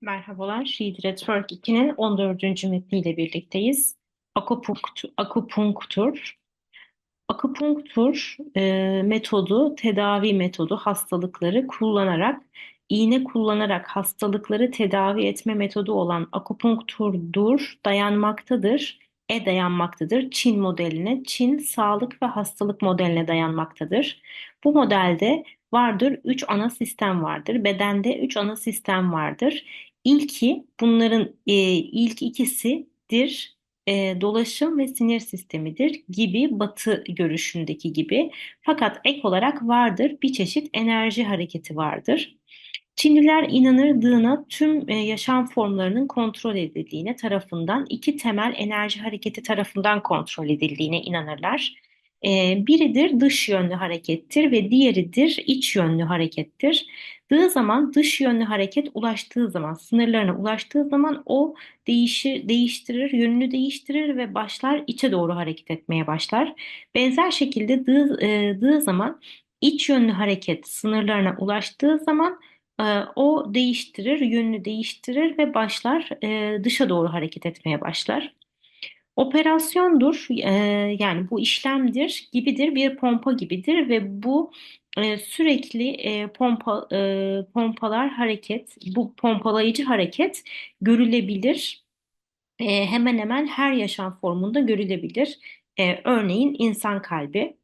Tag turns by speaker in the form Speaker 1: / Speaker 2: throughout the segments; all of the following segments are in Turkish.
Speaker 1: Merhabalar, Sheet Network 2'nin 14. metniyle birlikteyiz. Akupunktur, akupunktur. Akupunktur e, metodu, tedavi metodu hastalıkları kullanarak, iğne kullanarak hastalıkları tedavi etme metodu olan akupunkturdur, dayanmaktadır, e dayanmaktadır. Çin modeline, Çin sağlık ve hastalık modeline dayanmaktadır. Bu modelde vardır, üç ana sistem vardır. Bedende üç ana sistem vardır. İlki, bunların e, ilk ikisidir e, dolaşım ve sinir sistemidir gibi Batı görüşündeki gibi. Fakat ek olarak vardır bir çeşit enerji hareketi vardır. Çinliler inanırdığına tüm e, yaşam formlarının kontrol edildiğine tarafından iki temel enerji hareketi tarafından kontrol edildiğine inanırlar. E, biridir dış yönlü harekettir ve diğeridir iç yönlü harekettir. Dığı zaman dış yönlü hareket ulaştığı zaman, sınırlarına ulaştığı zaman o değişir, değiştirir, yönünü değiştirir ve başlar içe doğru hareket etmeye başlar. Benzer şekilde dığı, e, dığı zaman iç yönlü hareket sınırlarına ulaştığı zaman e, o değiştirir, yönünü değiştirir ve başlar e, dışa doğru hareket etmeye başlar. Operasyondur, e, yani bu işlemdir gibidir, bir pompa gibidir ve bu e, sürekli e, pompa e, pompalar hareket, bu pompalayıcı hareket görülebilir. E, hemen hemen her yaşam formunda görülebilir. E, örneğin insan kalbi.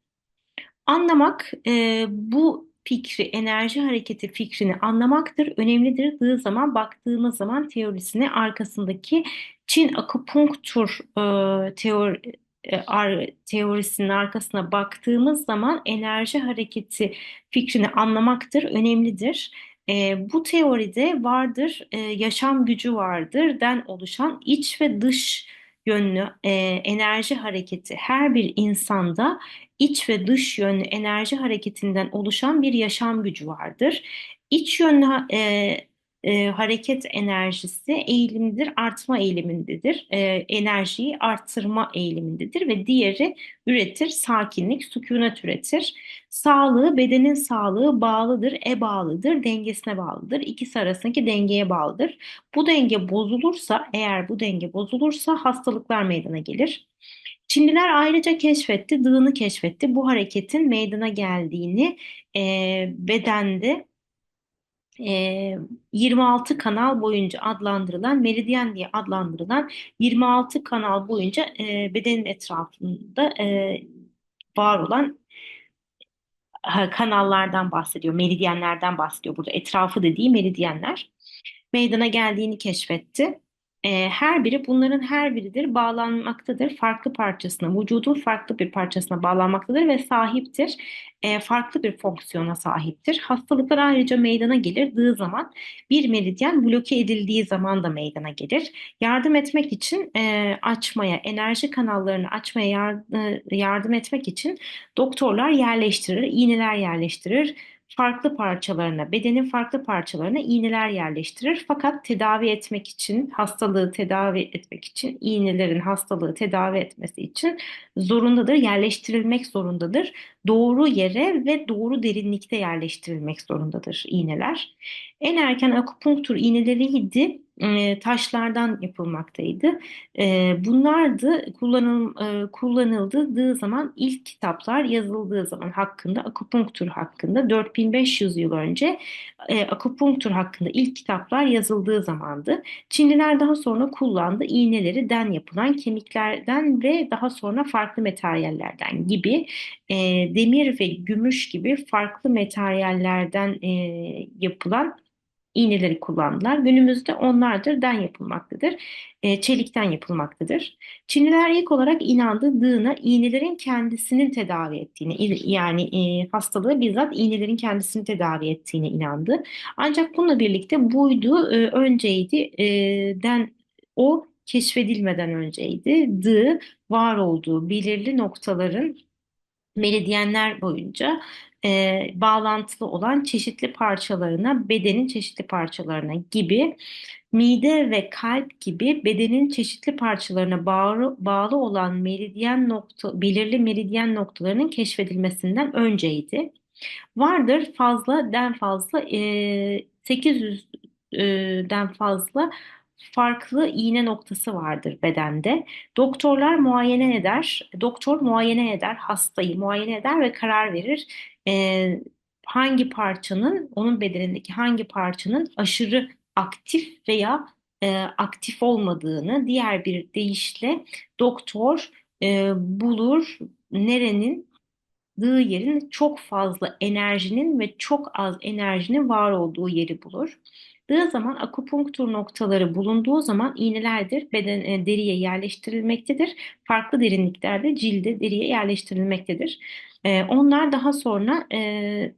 Speaker 1: Anlamak e, bu fikri, enerji hareketi fikrini anlamaktır. Önemlidir. Dığı zaman baktığımız zaman teorisine arkasındaki Çin akupunktur e, teori, e, teorisinin arkasına baktığımız zaman enerji hareketi fikrini anlamaktır. Önemlidir. E, bu teoride vardır, e, yaşam gücü vardır den oluşan iç ve dış yönlü e, enerji hareketi her bir insanda iç ve dış yönlü enerji hareketinden oluşan bir yaşam gücü vardır. İç yönlü e, e, hareket enerjisi eğilimdir, artma eğilimindedir. E, enerjiyi arttırma eğilimindedir ve diğeri üretir, sakinlik, sükunet üretir. Sağlığı, bedenin sağlığı bağlıdır, e bağlıdır, dengesine bağlıdır. İkisi arasındaki dengeye bağlıdır. Bu denge bozulursa, eğer bu denge bozulursa hastalıklar meydana gelir. Çinliler ayrıca keşfetti, dığını keşfetti. Bu hareketin meydana geldiğini e, bedende 26 kanal boyunca adlandırılan, meridyen diye adlandırılan 26 kanal boyunca bedenin etrafında var olan kanallardan bahsediyor, meridyenlerden bahsediyor. Burada etrafı dediği meridyenler meydana geldiğini keşfetti. E, her biri bunların her biridir bağlanmaktadır. Farklı parçasına, vücudun farklı bir parçasına bağlanmaktadır ve sahiptir. E, farklı bir fonksiyona sahiptir. Hastalıklar ayrıca meydana gelir dığı zaman bir meridyen bloke edildiği zaman da meydana gelir. Yardım etmek için e, açmaya, enerji kanallarını açmaya e, yardım etmek için doktorlar yerleştirir, iğneler yerleştirir farklı parçalarına, bedenin farklı parçalarına iğneler yerleştirir. Fakat tedavi etmek için, hastalığı tedavi etmek için, iğnelerin hastalığı tedavi etmesi için zorundadır, yerleştirilmek zorundadır. Doğru yere ve doğru derinlikte yerleştirilmek zorundadır iğneler. En erken akupunktur iğneleriydi taşlardan yapılmaktaydı. Bunlar da kullanıl, e, kullanıldığı zaman ilk kitaplar yazıldığı zaman hakkında akupunktur hakkında 4500 yıl önce akupunktur hakkında ilk kitaplar yazıldığı zamandı. Çinliler daha sonra kullandı iğneleri den yapılan kemiklerden ve daha sonra farklı materyallerden gibi demir ve gümüş gibi farklı materyallerden yapılan iğneleri kullandılar. Günümüzde onlardır den yapılmaktadır. E, çelikten yapılmaktadır. Çinliler ilk olarak inandı dığına iğnelerin kendisinin tedavi ettiğini yani e, hastalığı bizzat iğnelerin kendisini tedavi ettiğine inandı. Ancak bununla birlikte buydu e, önceydi e, den o keşfedilmeden önceydi. Dı var olduğu belirli noktaların meridyenler boyunca e, bağlantılı olan çeşitli parçalarına, bedenin çeşitli parçalarına gibi mide ve kalp gibi bedenin çeşitli parçalarına bağlı, bağlı olan meridyen nokta, belirli meridyen noktalarının keşfedilmesinden önceydi. Vardır fazla den fazla e, 800 400'den fazla farklı iğne noktası vardır bedende. Doktorlar muayene eder, doktor muayene eder, hastayı muayene eder ve karar verir. Ee, hangi parçanın, onun bedenindeki hangi parçanın aşırı aktif veya e, aktif olmadığını, diğer bir deyişle doktor e, bulur nerenin dığı yerin çok fazla enerjinin ve çok az enerjinin var olduğu yeri bulur. Dığı zaman akupunktur noktaları bulunduğu zaman iğnelerdir beden e, deriye yerleştirilmektedir. Farklı derinliklerde cilde deriye yerleştirilmektedir. E, onlar daha sonra e,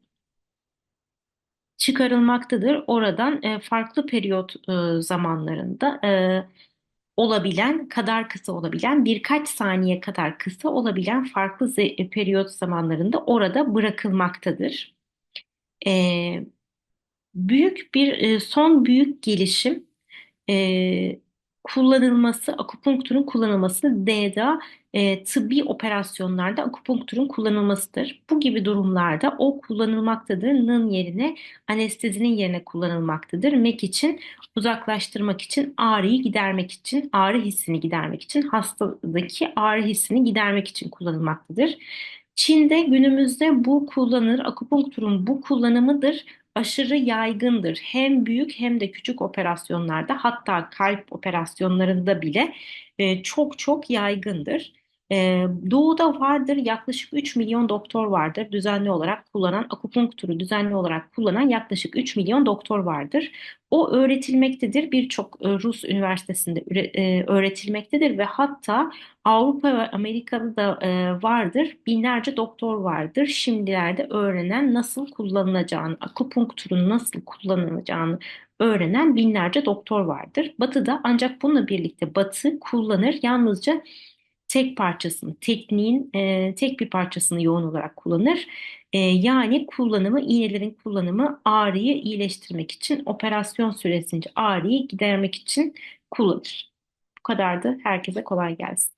Speaker 1: çıkarılmaktadır. Oradan e, farklı periyot e, zamanlarında olabilen, kadar kısa olabilen, birkaç saniye kadar kısa olabilen farklı periyot zamanlarında orada bırakılmaktadır. Büyük bir son büyük gelişim kullanılması, akupunkturun kullanılması DEDA e, tıbbi operasyonlarda akupunkturun kullanılmasıdır. Bu gibi durumlarda o kullanılmaktadır. Nın yerine anestezinin yerine kullanılmaktadır. MEK için uzaklaştırmak için, ağrıyı gidermek için, ağrı hissini gidermek için, hastadaki ağrı hissini gidermek için kullanılmaktadır. Çin'de günümüzde bu kullanılır, akupunkturun bu kullanımıdır aşırı yaygındır. Hem büyük hem de küçük operasyonlarda hatta kalp operasyonlarında bile e, çok çok yaygındır. Doğuda vardır yaklaşık 3 milyon doktor vardır düzenli olarak kullanan akupunkturu düzenli olarak kullanan yaklaşık 3 milyon doktor vardır. O öğretilmektedir birçok e, Rus üniversitesinde e, öğretilmektedir ve hatta Avrupa ve Amerika'da da e, vardır. Binlerce doktor vardır. Şimdilerde öğrenen nasıl kullanılacağını, akupunkturun nasıl kullanılacağını öğrenen binlerce doktor vardır. Batı'da ancak bununla birlikte Batı kullanır. Yalnızca tek parçasını, tekniğin e, tek bir parçasını yoğun olarak kullanır. E, yani kullanımı, iğnelerin kullanımı ağrıyı iyileştirmek için, operasyon süresince ağrıyı gidermek için kullanır. Bu kadardı. Herkese kolay gelsin.